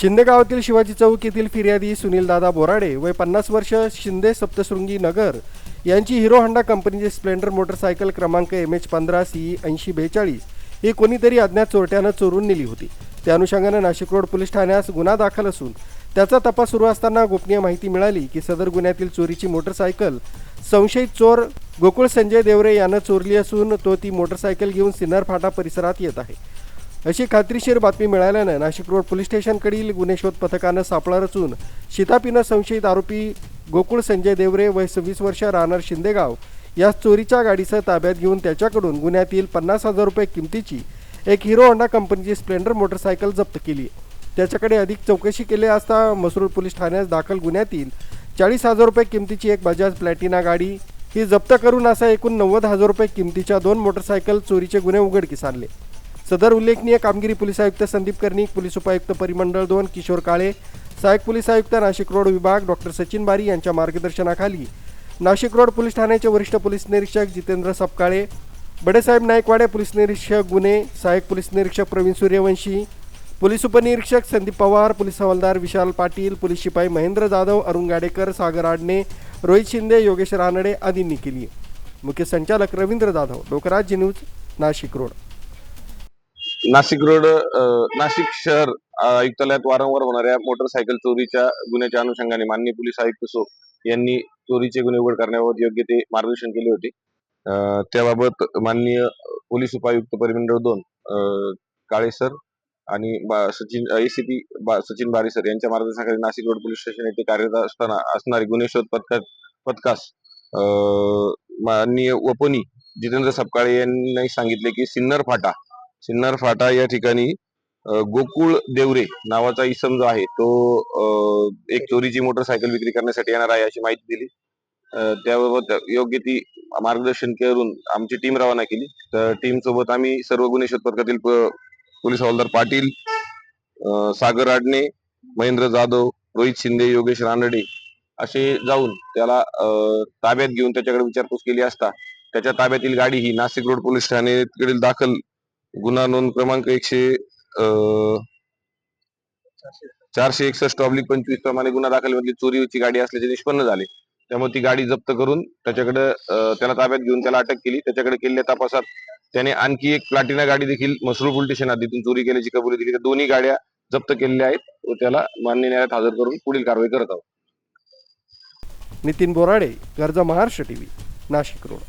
शिंदे गावातील शिवाजी चौक येथील फिर्यादी सुनीलदादा बोराडे वय पन्नास वर्ष शिंदे सप्तशृंगी नगर यांची हिरो होंडा कंपनीची स्प्लेंडर मोटरसायकल क्रमांक एम एच पंधरा सी ऐंशी बेचाळीस ही कोणीतरी अज्ञात चोरट्यानं चोरून नेली होती. त्या अनुषंगानं नाशिक रोड पोलीस ठाण्यास गुन्हा दाखल असून त्याचा तपास सुरू असताना गोपनीय माहिती मिळाली की सदर गुन्ह्यातील चोरीची मोटरसायकल संशयित चोर गोकुळ संजय देवरे यानं चोरली असून तो ती मोटरसायकल घेऊन सिन्नर फाटा परिसरात येत आहे. अशी खात्रीशीर बातमी मिळाल्यानं नाशिक रोड पोलीस स्टेशनकडील गुन्हे शोध पथकानं सापळा रचून शितापीनं संशयित आरोपी गोकुळ संजय देवरे वय सव्वीस वर्ष राहणार शिंदेगाव या चोरीच्या गाडीसह ताब्यात घेऊन त्याच्याकडून गुन्ह्यातील पन्नास हजार रुपये किमतीची एक हिरो होंडा कंपनीची स्प्लेंडर मोटरसायकल जप्त केली. त्याच्याकडे अधिक चौकशी केली असता मसरूळ पोलीस ठाण्यात दाखल गुन्ह्यातील चाळीस हजार रुपये किमतीची एक बजाज प्लॅटिना गाडी. ही जप्त करून असा एकूण नव्वद हजार रुपये किमतीच्या दोन मोटरसायकल चोरीचे गुन्हे उघडकीस आणले. सदर उल्लेखनीय कामगिरी पोलीस आयुक्त संदीप कर्णिक पोलीस उपायुक्त परिमंडळ दोन किशोर काळे सहाय्यक पोलीस आयुक्त नाशिक रोड विभाग डॉक्टर सचिन बारी यांच्या मार्गदर्शनाखाली. नाशिक रोड पोलीस ठाण्याचे वरिष्ठ पोलीस निरीक्षक जितेंद्र सपकाळे बडेसाहेब नायकवाडे पोलीस निरीक्षक गुन्हे सहाय्यक पोलीस निरीक्षक प्रवीण सूर्यवंशी पोलीस उपनिरीक्षक संदीप पवार पोलीस हवालदार विशाल पाटील पोलीस शिपाई महेंद्र जाधव अरुण गाडेकर सागर आडणे रोहित शिंदे योगेश रानडे आदींनी केली मुख्य संचालक Ravindra Jadhav Lokrajya news Nashik road. Nashik road Nashik शहर आयुक्तालयात वारंवार होणाऱ्या मोटरसायकल चोरीच्या गुन्ह्याच्या अनुषंगाने माननीय पोलीस आयुक्त सो यांनी चोरीचे गुन्हे उघड करण्याबाबत योग्य ते मार्गदर्शन केले होते. त्याबाबत माननीय पोलीस उपायुक्त परिमंडळ दोन अ, काळे सर आणि बा- सचिन एसीपी सचिन बारी सर यांच्या मार्गदर्शनाखाली नाशिक रोड पोलीस स्टेशन येथे कार्यरत असताना असणारे गुन्हे शोध पथका पथकास अ, माननीय वपोनी जितेंद्र सपकाळे यांनी सांगितले की सिन्नर फाटा सिन्नर फाटा या ठिकाणी गोकुळ देवरे नावाचा इसम जो आहे तो अ, एक चोरीची मोटरसायकल विक्री करण्यासाठी येणार आहे अशी माहिती दिली. त्याबाबत योग्य ती मार्गदर्शन करून आमची टीम रवाना केली. तर टीम सोबत आम्ही सर्व गुन्हे शोध पथकातील पोलीस हवालदार पाटील सागर आडणे महेंद्र जाधव रोहित शिंदे योगेश रानडे असे जाऊन त्याला अ, ताब्यात घेऊन त्याच्याकडे विचारपूस केली असता त्याच्या ताब्यातील गाडी ही नाशिक रोड पोलीस ठाणेकडील दाखल गुन्हा नोंद क्रमांक एकशे चारशे एकसष्ट ऑब्लिक पंचवीस प्रमाणे गुन्हा दाखल म्हणजे चोरीची गाडी असल्याचे निष्पन्न झाले. त्यामुळे ती गाडी जप्त करून त्याच्याकडे त्याला ताब्यात घेऊन त्याला अटक केली. त्याच्याकडे केलेल्या तपासात त्याने आणखी एक प्लाटिना गाडी देखील मसरूळ पोलीस स्टेशन चोरी केल्याची कबुली दिली. दोन्ही गाड्या जप्त केलेल्या आहेत. व त्याला मान्य न्यायालयात हजर करून पुढील कारवाई करत आहोत. नितीन बोराडे गरजा महाराष्ट्र टीव्ही नाशिक रोड.